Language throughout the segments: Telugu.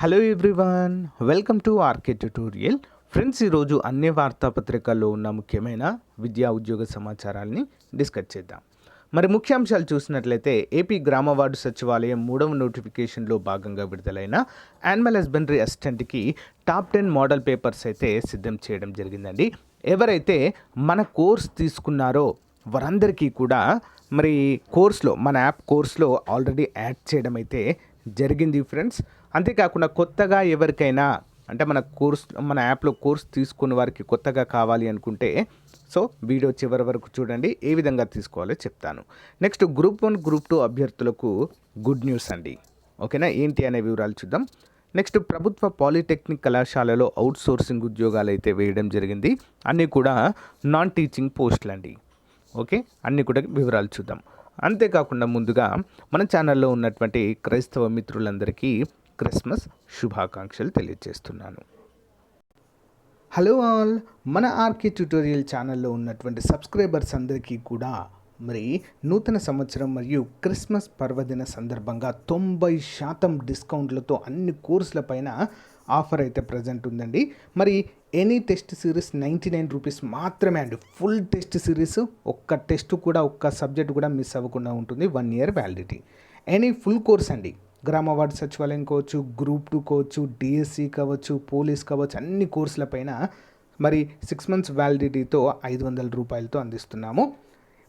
Hello everyone welcome to RK tutorial. Friends ఈరోజు అన్ని వార్తాపత్రికల్లో ఉన్న ముఖ్యమైన విద్యా ఉద్యోగ సమాచారాన్ని డిస్కస్ చేద్దాం. మరి ముఖ్యాంశాలు చూసినట్లయితే ఏపీ గ్రామ వార్డు సచివాలయం మూడవ నోటిఫికేషన్లో భాగంగా విడుదలైన యానిమల్ హస్బెండరీ అసిస్టెంట్కి టాప్ టెన్ మోడల్ పేపర్స్ అయితే సిద్ధం చేయడం జరిగిందండి. ఎవరైతే మన కోర్స్ తీసుకున్నారో వారందరికీ కూడా మరి కోర్స్లో మన యాప్ కోర్స్లో ఆల్రెడీ యాడ్ చేయడం అయితే జరిగింది ఫ్రెండ్స్. అంతేకాకుండా కొత్తగా ఎవరికైనా అంటే మన కోర్స్ మన యాప్లో కోర్స్ తీసుకున్న వారికి కొత్తగా కావాలి అనుకుంటే సో వీడియో చివరి వరకు చూడండి ఏ విధంగా తీసుకోవాలో చెప్తాను. Next group one group two అభ్యర్థులకు గుడ్ న్యూస్ అండి. ఓకేనా? ఏంటి అనే వివరాలు చూద్దాం. నెక్స్ట్ ప్రభుత్వ పాలిటెక్నిక్ కళాశాలలో అవుట్ సోర్సింగ్ ఉద్యోగాలు అయితే వేయడం జరిగింది. అన్నీ కూడా నాన్ టీచింగ్ పోస్టులు అండి. ఓకే? అన్నీ కూడా వివరాలు చూద్దాం. అంతేకాకుండా ముందుగా మన ఛానల్లో ఉన్నటువంటి క్రైస్తవ మిత్రులందరికీ క్రిస్మస్ శుభాకాంక్షలు తెలియజేస్తున్నాను. హలో ఆల్ మన ఆర్కే ట్యూటోరియల్ ఛానల్లో ఉన్నటువంటి సబ్స్క్రైబర్స్ అందరికీ కూడా మరి నూతన సంవత్సరం మరియు క్రిస్మస్ పర్వదిన సందర్భంగా తొంభై శాతం డిస్కౌంట్లతో అన్ని కోర్సుల పైన ఆఫర్ అయితే ప్రజెంట్ ఉందండి. మరి any test series ninety nine rupees మాత్రమే అండి. ఫుల్ టెస్ట్ సిరీస్ ఒక్క టెస్ట్ కూడా ఒక్క సబ్జెక్ట్ కూడా మిస్ అవ్వకుండా ఉంటుంది. One year validity. Any full course అండి. గ్రామ వార్డు సచివాలయం కావచ్చు గ్రూప్ టూ కావచ్చు డిఎస్సి కావచ్చు పోలీస్ కావచ్చు అన్ని కోర్సులపైన మరి సిక్స్ మంత్స్ వ్యాలిడిటీతో ఐదు వందల రూపాయలతో అందిస్తున్నాము.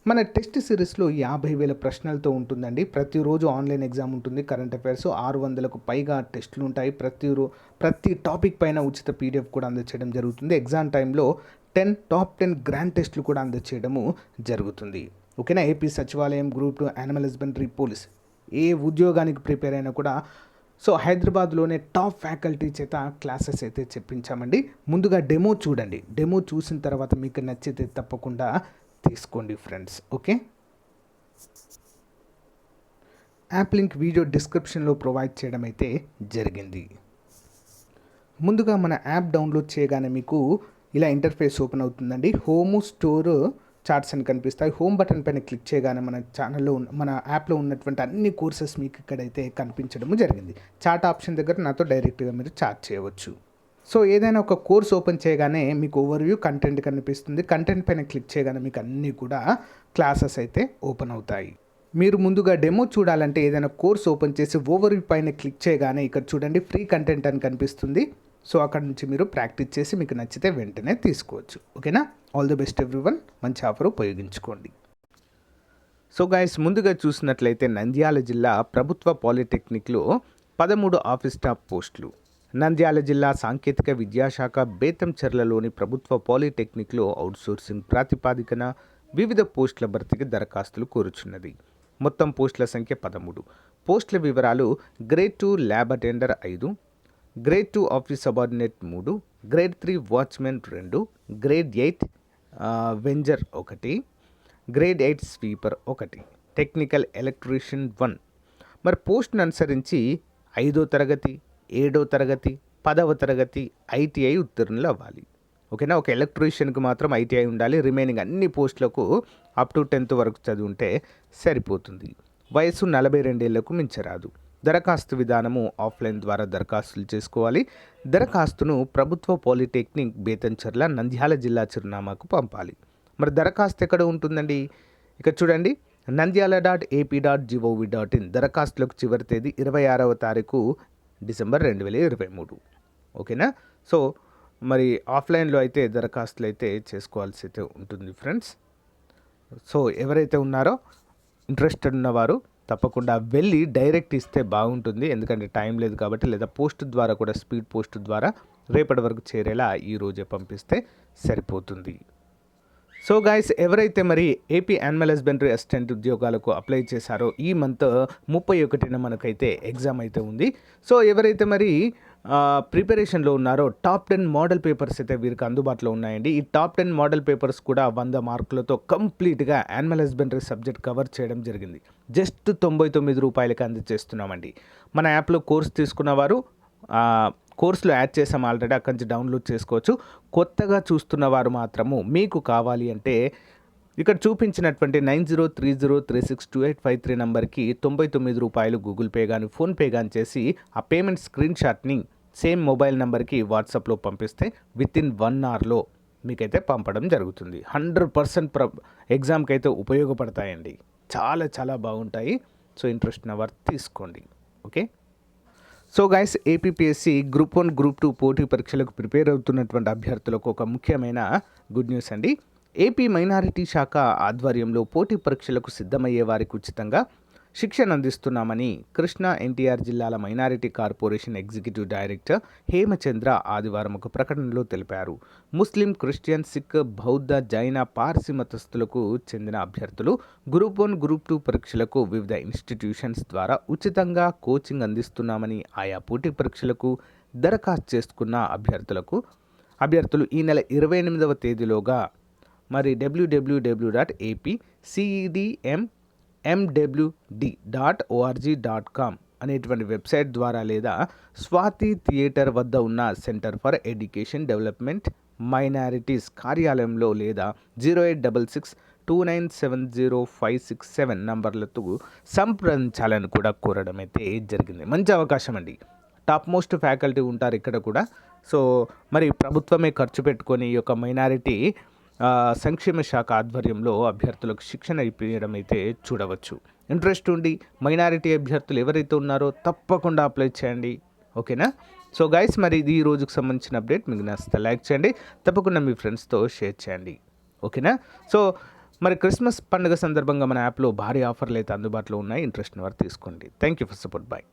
మన టెస్ట్ సిరీస్లో యాభై వేల ప్రశ్నలతో ఉంటుందండి. ప్రతిరోజు ఆన్లైన్ ఎగ్జామ్ ఉంటుంది కరెంట్ అఫైర్స్ ఆరు వందలకు పైగా టెస్టులు ఉంటాయి. ప్రతి రో ప్రతి టాపిక్ పైన ఉచిత పీడిఎఫ్ కూడా అందచేయడం జరుగుతుంది. ఎగ్జామ్ టైంలో టెన్ టాప్ టెన్ గ్రాండ్ టెస్టులు కూడా అందచేయడము జరుగుతుంది. ఓకేనా? ఏపీ సచివాలయం group two animal husbandry police ఏ ఉద్యోగానికి ప్రిపేర్ అయినా కూడా. సో హైదరాబాద్లోనే టాప్ ఫ్యాకల్టీ చేత క్లాసెస్ అయితే చెప్పించామండి. ముందుగా డెమో చూడండి. డెమో చూసిన తర్వాత మీకు నచ్చితే తప్పకుండా తీసుకోండి friends. Okay? App link video డిస్క్రిప్షన్లో ప్రొవైడ్ చేయడం అయితే జరిగింది. ముందుగా మన యాప్ డౌన్లోడ్ చేయగానే మీకు ఇలా ఇంటర్ఫేస్ ఓపెన్ అవుతుందండి. హోము స్టోర్ చార్ట్స్ అని కనిపిస్తాయి. హోమ్ బటన్ పైన క్లిక్ చేయగానే మన ఛానల్లో ఉన్న మన యాప్లో ఉన్నటువంటి అన్ని కోర్సెస్ మీకు ఇక్కడైతే కనిపించడం జరిగింది. చార్ట్ ఆప్షన్ దగ్గర నాతో డైరెక్ట్గా మీరు చార్ట్ చేయవచ్చు. సో ఏదైనా ఒక కోర్స్ ఓపెన్ చేయగానే మీకు ఓవర్వ్యూ కంటెంట్ కనిపిస్తుంది. కంటెంట్ పైన క్లిక్ చేయగానే మీకు అన్నీ కూడా క్లాసెస్ అయితే ఓపెన్ అవుతాయి. మీరు ముందుగా డెమో చూడాలంటే ఏదైనా కోర్స్ ఓపెన్ చేసి ఓవర్వ్యూ పైన క్లిక్ చేయగానే ఇక్కడ చూడండి ఫ్రీ కంటెంట్ అని కనిపిస్తుంది. సో అక్కడ నుంచి మీరు ప్రాక్టీస్ చేసి మీకు నచ్చితే వెంటనే తీసుకోవచ్చు. ఓకేనా? ఆల్ ది బెస్ట్ ఎవ్రీవన్ మంచి ఆఫర్ ఉపయోగించుకోండి. సో గాయస్ ముందుగా చూసినట్లయితే నంద్యాల జిల్లా ప్రభుత్వ పాలిటెక్నిక్లో పదమూడు ఆఫీస్ స్టాఫ్ పోస్టులు. నంద్యాల జిల్లా సాంకేతిక విద్యాశాఖ బేతంచెర్లలోని ప్రభుత్వ పాలిటెక్నిక్లో అవుట్సోర్సింగ్ ప్రాతిపాదికన వివిధ పోస్టుల భర్తీకి దరఖాస్తులు కోరుచున్నది. మొత్తం పోస్టుల సంఖ్య పదమూడు. పోస్టుల వివరాలు గ్రేడ్ టూ ల్యాబ్ అటెండర్ ఐదు గ్రేడ్ టూ ఆఫీస్ సబార్డినేట్ మూడు గ్రేడ్ త్రీ వాచ్మెన్ రెండు గ్రేడ్ ఎయిట్ వెంజర్ ఒకటి గ్రేడ్ ఎయిట్ స్వీపర్ ఒకటి టెక్నికల్ ఎలక్ట్రీషియన్ వన్ మరి పోస్ట్ను అనుసరించి ఐదో తరగతి ఏడో తరగతి పదవ తరగతి ఐటీఐ ఉత్తీర్ణులు అవ్వాలి. ఓకేనా? ఒక ఎలక్ట్రీషియన్కి మాత్రం ఐటీఐ ఉండాలి. రిమైనింగ్ అన్ని పోస్టులకు అప్ టు టెన్త్ వరకు చదివింటే సరిపోతుంది. వయసు నలభై రెండేళ్ళకు మించరాదు. దరఖాస్తు విధానము ఆఫ్లైన్ ద్వారా దరఖాస్తులు చేసుకోవాలి. దరఖాస్తును ప్రభుత్వ పాలిటెక్నిక్ బేతంచర్ల నంద్యాల జిల్లా చిరునామాకు పంపాలి. మరి దరఖాస్తు ఎక్కడ ఉంటుందండి? ఇక్కడ చూడండి. Nandyal dot AP dot gov dot in దరఖాస్తులకు చివరి తేదీ ఇరవై ఆరవ తారీఖు డిసెంబర్ రెండు వేల ఇరవై మూడు. ఓకేనా? సో మరి ఆఫ్లైన్లో అయితే దరఖాస్తులు అయితే చేసుకోవాల్సి అయితే ఉంటుంది ఫ్రెండ్స్. సో ఎవరైతే ఉన్నారో ఇంట్రెస్టెడ్ ఉన్నవారు తప్పకుండా వెళ్ళి డైరెక్ట్ ఇస్తే బాగుంటుంది. ఎందుకంటే టైం లేదు కాబట్టి లేదా పోస్ట్ ద్వారా కూడా స్పీడ్ పోస్ట్ ద్వారా రేపటి వరకు చేరేలా ఈ రోజే పంపిస్తే సరిపోతుంది. సో గాయస్ ఎవరైతే మరి ఏపీ యానిమల్ హస్బెండరీ అసిస్టెంట్ ఉద్యోగాలకు అప్లై చేశారో ఈ మంత్ ముప్పై ఒకటిన మనకైతే ఎగ్జామ్ అయితే ఉంది. సో ఎవరైతే మరి ప్రిపరేషన్లో ఉన్నారో టాప్ టెన్ మోడల్ పేపర్స్ అయితే వీరికి అందుబాటులో ఉన్నాయండి. ఈ టాప్ టెన్ మోడల్ పేపర్స్ కూడా వంద మార్కులతో కంప్లీట్గా యానిమల్ హస్బెండరీ సబ్జెక్ట్ కవర్ చేయడం జరిగింది. జస్ట్ తొంభై తొమ్మిది రూపాయలకి అందజేస్తున్నామండి మన యాప్లో కోర్స్ తీసుకున్న వారు కోర్సులో యాడ్ చేసాం ఆల్రెడీ అక్కడి నుంచి డౌన్లోడ్ చేసుకోవచ్చు. కొత్తగా చూస్తున్న వారు మాత్రము మీకు కావాలి అంటే ఇక్కడ చూపించినటువంటి nine zero three zero three six two eight five three నెంబర్కి తొంభై తొమ్మిది రూపాయలు గూగుల్ పే కానీ ఫోన్పే కానీ చేసి ఆ పేమెంట్ స్క్రీన్ షాట్ని సేమ్ మొబైల్ నెంబర్కి వాట్సాప్లో పంపిస్తే విత్ ఇన్ వన్ అవర్లో మీకైతే పంపడం జరుగుతుంది. హండ్రెడ్ పర్సెంట్ ప్ర ఎగ్జామ్కి అయితే ఉపయోగపడతాయండి. చాలా చాలా బాగుంటాయి. సో ఇంట్రెస్ట్ ఉన్న తీసుకోండి. Okay? So guys APPSC group one group two పోటీ పరీక్షలకు ప్రిపేర్ అవుతున్నటువంటి అభ్యర్థులకు ఒక ముఖ్యమైన గుడ్ న్యూస్ అండి. ఏపీ మైనారిటీ శాఖ ఆధ్వర్యంలో పోటీ పరీక్షలకు సిద్ధమయ్యే వారికి ఉచితంగా శిక్షణ అందిస్తున్నామని కృష్ణా ఎన్టీఆర్ జిల్లాల minority corporation executive director Hemachandra ఆదివారం ఒక ప్రకటనలో తెలిపారు. ముస్లిం క్రిస్టియన్ సిక్ బౌద్ధ జైన పార్సీ మతస్థులకు చెందిన అభ్యర్థులు గ్రూప్ వన్ గ్రూప్ టూ పరీక్షలకు వివిధ ఇన్స్టిట్యూషన్స్ ద్వారా ఉచితంగా కోచింగ్ అందిస్తున్నామని ఆయా పోటీ పరీక్షలకు దరఖాస్తు చేసుకున్న అభ్యర్థులకు అభ్యర్థులు ఈ నెల ఇరవై ఎనిమిదవ తేదీలోగా మరి WWW dot AP CEDM MWD dot ORG dot com అనేటువంటి వెబ్సైట్ ద్వారా లేదా స్వాతి థియేటర్ వద్ద ఉన్న centre for education development minorities కార్యాలయంలో లేదా zero eight double six two nine seven zero five six seven నంబర్లతో సంప్రదించాలని కూడా కోరడం అయితే జరిగింది. మంచి అవకాశం అండి. టాప్ మోస్ట్ ఫ్యాకల్టీ ఉంటారు ఇక్కడ కూడా. సో మరి ప్రభుత్వమే ఖర్చు పెట్టుకొని ఈ యొక్క మైనారిటీ సంక్షేమ శాఖ ఆధ్వర్యంలో అభ్యర్థులకు శిక్షణ ఇప్పించడం అయితే చూడవచ్చు. ఇంట్రెస్ట్ ఉండి మైనారిటీ అభ్యర్థులు ఎవరైతే ఉన్నారో తప్పకుండా అప్లై చేయండి. ఓకేనా? సో గైస్ మరి ఇది ఈ రోజుకు సంబంధించిన అప్డేట్. మీకు నచ్చితే లైక్ చేయండి. తప్పకుండా మీ ఫ్రెండ్స్తో షేర్ చేయండి. ఓకేనా? సో మరి క్రిస్మస్ పండుగ సందర్భంగా మన యాప్లో భారీ ఆఫర్లు అయితే అందుబాటులో ఉన్నాయి. ఇంట్రెస్ట్ వారు తీసుకోండి. Thank you for support bye